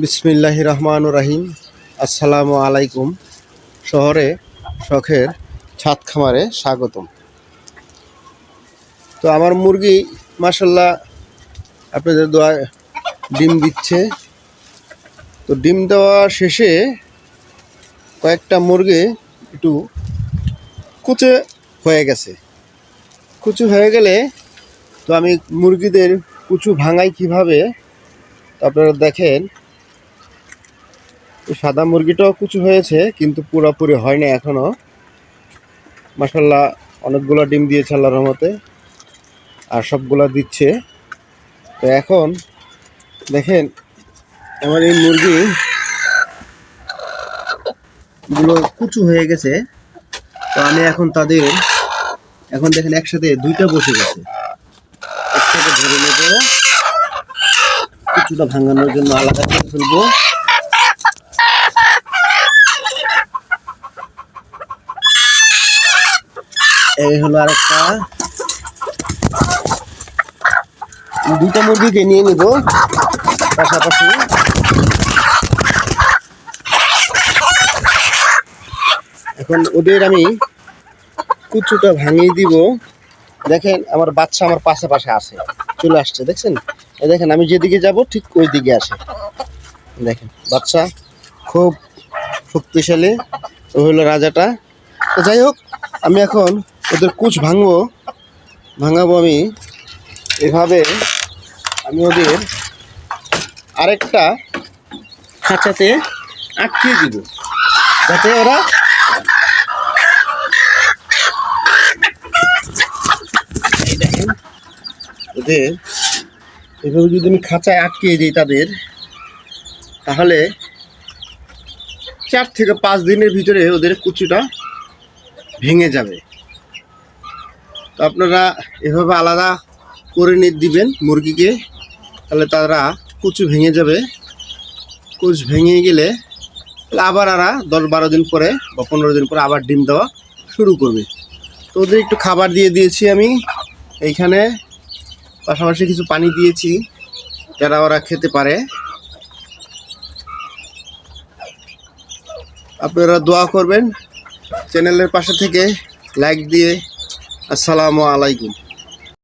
বিসমিল্লাহ রহমান রাহিম আসসালামু আলাইকুম। শহরে শখের ছাদ খামারে স্বাগতম। তো আমার মুরগি মাসাল্লাহ আপনাদের দোয়া, ডিম দিচ্ছে। তো ডিম দেওয়া শেষে কয়েকটা মুরগি একটু কুচে হয়ে গেছে। কুচু হয়ে গেলে তো আমি মুরগিদের কুচু ভাঙাই কীভাবে? আপনারা দেখেন সাদা মুরগিটাও কুচু হয়েছে, কিন্তু পুরোপুরি হয়নি এখনও মাসাল্লাহ অনেকগুলো ডিম দিয়েছে আল্লাহর রহমতে, আর সবগুলা দিচ্ছে। তো এখন, দেখেন, আমার এই মুরগি গুলো কুচু হয়ে গেছে। তো আমি এখন তাদের, এখন দেখেন একসাথে দুইটা বসে গেছে। একসাথে ধরে নেব কিছুটা ভাঙানোর জন্য আলাদা করে ফেলব। এই হলো আরেকটা। দুইটা মুরগিকে নিয়ে নিব পাশাপাশি। এখন ওদের আমি কুচুটা ভাঙিয়ে দিব। দেখেন, আমার বাচ্চা আমার পাশে পাশে আসে চলে আসছে, দেখছেন? দেখেন, আমি যেদিকে যাব, ঠিক ওই দিকে আসে। দেখেন, বাচ্চা খুব শক্তিশালী, ও হলো রাজাটা। তো যাই হোক, আমি এখন ওদের কুচ ভাঙবো, ভাঙাবো আমি। এভাবে আমি ওদের আরেকটা খাঁচাতে আটকিয়ে দিব। যাতে ওরা ওদের এভাবে যদি আমি খাঁচায় আটকিয়ে দিই তাদের, তাহলে চার থেকে পাঁচ দিনের ভিতরে ওদের কুচুটা ভেঙে যাবে। তো আপনারা এভাবে আলাদা করে নিয়ে দিবেন মুরগিকে, তাহলে তারা কুচু ভেঙে যাবে। কুচ ভেঙে গেলে আবার আরা দশ বারো দিন পরে বা পনেরো দিন পরে আবার ডিম দেওয়া শুরু করবে। তো ওদের একটু খাবার দিয়ে দিয়েছি আমি। এইখানে পাশাপাশি কিছু পানি দিয়েছি, যারা ওরা খেতে পারে। আপনারা দোয়া করবেন, চ্যানেলের পাশে থেকে লাইক দিয়ে আসসালামু আলাইকুম।